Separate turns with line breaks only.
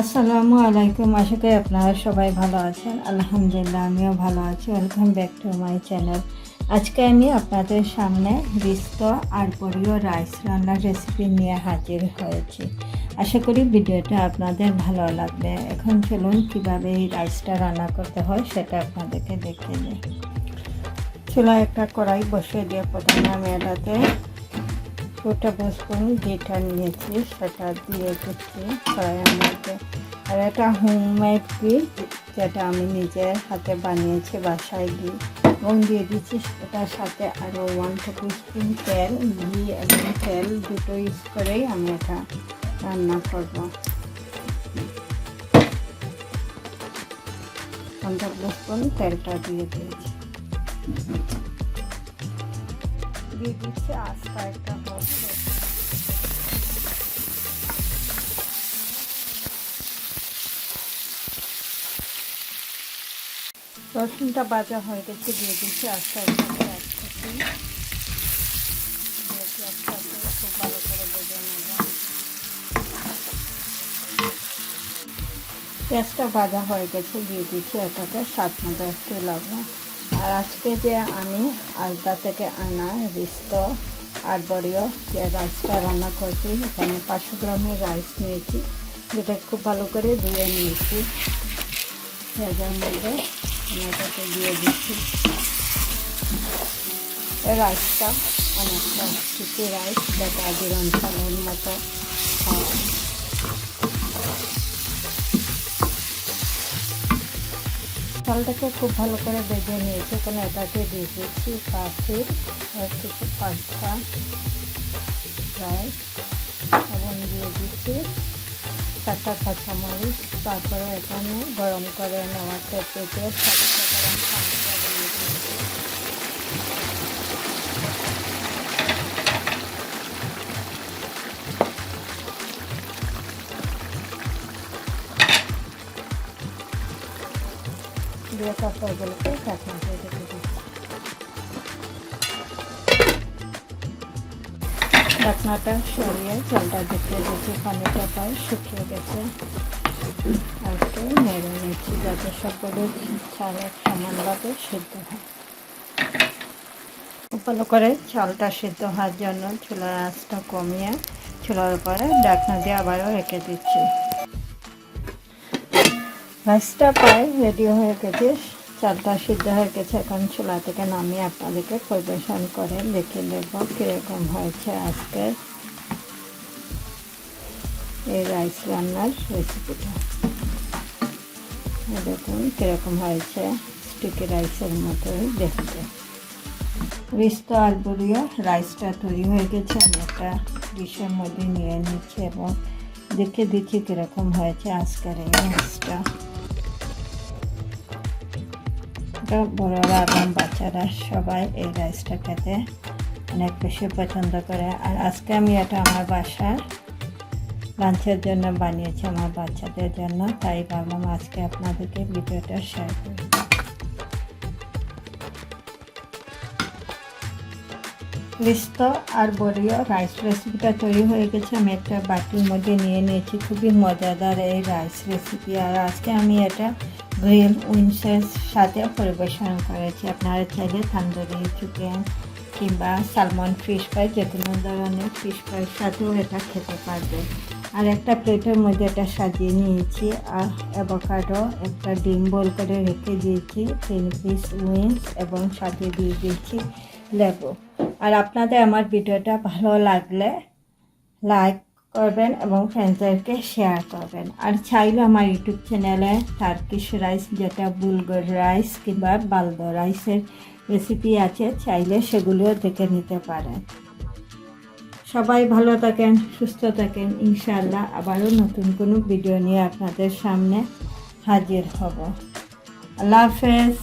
আসসালামু আলাইকুম, আশা করি আপনারা সবাই ভালো আছেন। আলহামদুলিল্লাহ, আমিও ভালো আছি। Welcome back to my channel আজকে আমি আপনাদের সামনে রিস্তো আর পরিও রাইস রান্নার রেসিপি নিয়ে হাজির হয়েছি। আশা করি ভিডিওটা আপনাদের ভালো লাগবে। এখন চলুন কীভাবে এই রাইসটা রান্না করতে হয় সেটা আপনাদেরকে দেখিয়ে দিই। চুলায় একটা কড়াই বসিয়ে দিয়ে প্রথমে আমি এটাতে টু টেবিল স্পুন ঘিটা নিয়েছি সেটা দিয়ে দিচ্ছি কড়াইয়ের মধ্যে। আর এটা হোমমেড ঘি যেটা আমি নিজের হাতে বানিয়েছি বাসায় ঘি এবং দিয়ে দিচ্ছি এটার সাথে আরও ওয়ান টেবিল স্পুন তেল, ঘি এবং তেল দুটো ইউজ করেই আমি এটা রান্না করব। ওয়ান টেবিল স্পুন তেলটা দিয়ে দিয়েছি দিয়ে দিচ্ছি, আস্তা একটা হচ্ছে রসুনটা বাজা হয়ে গেছে, দিয়ে দিচ্ছি আস্তে আস্তে খুব ভালো করে পেঁয়াজটা ভাজা হয়ে গেছে, দিয়ে দিচ্ছি এটাতে সাত মতো একটু লবণ। আর আজকে যে আমি আলদা থেকে আনা রিস্ত আর বড়িও যে রাইসটা রান্না করছি, এখানে পাঁচশো গ্রামের রাইস নিয়েছি। যেটা খুব ভালো করে ধুয়ে নিয়েছি। পেঁয়াজের মধ্যে এটাকে দিয়ে দিচ্ছি। রাইসটা অনেকটা কিছু রাইস, যেটা জিরন চালের মতো চালটাকে খুব ভালো করে বেজে নিয়েছি। এখানে এটাকে দিয়ে দিয়েছি কাঠির একটু পাঁচটা রাইস। এবং দিয়ে দিচ্ছি চারটা কাঁচামরিচ। তারপরে এখানে গরম করে নেওয়া পেঁপে গরম দিয়ে দিয়ে রেখে সরিয়ে জলটা দেখতে দিচ্ছি পানিটা শুকিয়ে গেছে। নেড়ে নিচ্ছি যাতে সকলে চাল সমানভাবে সিদ্ধ হয়। ভালো করে চালটা সিদ্ধ হওয়ার জন্য চুলার আঁচটা কমিয়ে চুলার উপরে ঢাকনা দিয়ে আবারও রেখে দিচ্ছি। রাইসটা প্রায় রেডি হয়ে গেছে, চালটা সিদ্ধ হয়ে গেছে, এখন চুলা থেকে নামিয়ে আপনাদেরকে পরিবেশন করে দেখে দেব কীরকম হয়েছে আজকের এই রাইস রান্নার রেসিপিটা দেখুন কীরকম হয়েছে স্টিকি রাইসের মতোই দেখতে। রিস্তা আর বলিও রাইসটা তৈরি হয়ে গেছে, আমি একটা ডিশের মধ্যে নিয়ে নিচ্ছি এবং দেখে দিচ্ছি কীরকম হয়েছে আজকের এই রাইসটা বড়রা এবং বাচ্চারা সবাই এই রাইসটা খেতে অনেক বেশি পছন্দ করে। আর আজকে আমি এটা আমার বাসার লাঞ্চের জন্য বানিয়েছি আমার বাচ্চাদের জন্য। তাই ভাবলাম আজকে আপনাদেরকে ভিডিওটা শেয়ার করি। লিস্ত আর বড়িও রাইস রেসিপিটা তৈরি হয়ে গেছে। আমি একটা বাটির মধ্যে নিয়ে নিয়েছি। খুবই মজাদার এই রাইস রেসিপি আর আজকে আমি এটা গ্রিল উইংসের সাথে পরিবেশন করেছি। আপনারা চাইলে তান্দুরি চিকেন কিংবা সালমন ফিশ ফ্রাই যে কোনো ধরনের ফিশ ফ্রাইয়ের সাথেও এটা খেতে পারবে আর একটা প্লেটের মধ্যে এটা সাজিয়ে নিয়েছি। আর অ্যাভোকাডো, একটা ডিম বল করে রেখে দিয়েছি, তিন পিস উইংস এবং সাথে দিয়ে দিয়েছি লেবু। আর আপনাদের আমার ভিডিওটা ভালো লাগলে লাইক করবেন এবং ফ্রেন্ডসদেরকে শেয়ার করবেন। আর চাইলে আমার ইউটিউব চ্যানেলে টার্কিশ রাইস যেটা বুলগর রাইস কিংবা বালদো রাইসের রেসিপি আছে, চাইলে সেগুলিও দেখে নিতে পারেন। সবাই ভালো থাকেন, সুস্থ থাকেন, ইনশাআল্লাহ আবারও নতুন কোনো ভিডিও নিয়ে আপনাদের সামনে হাজির হব। আল্লাহ হাফেজ।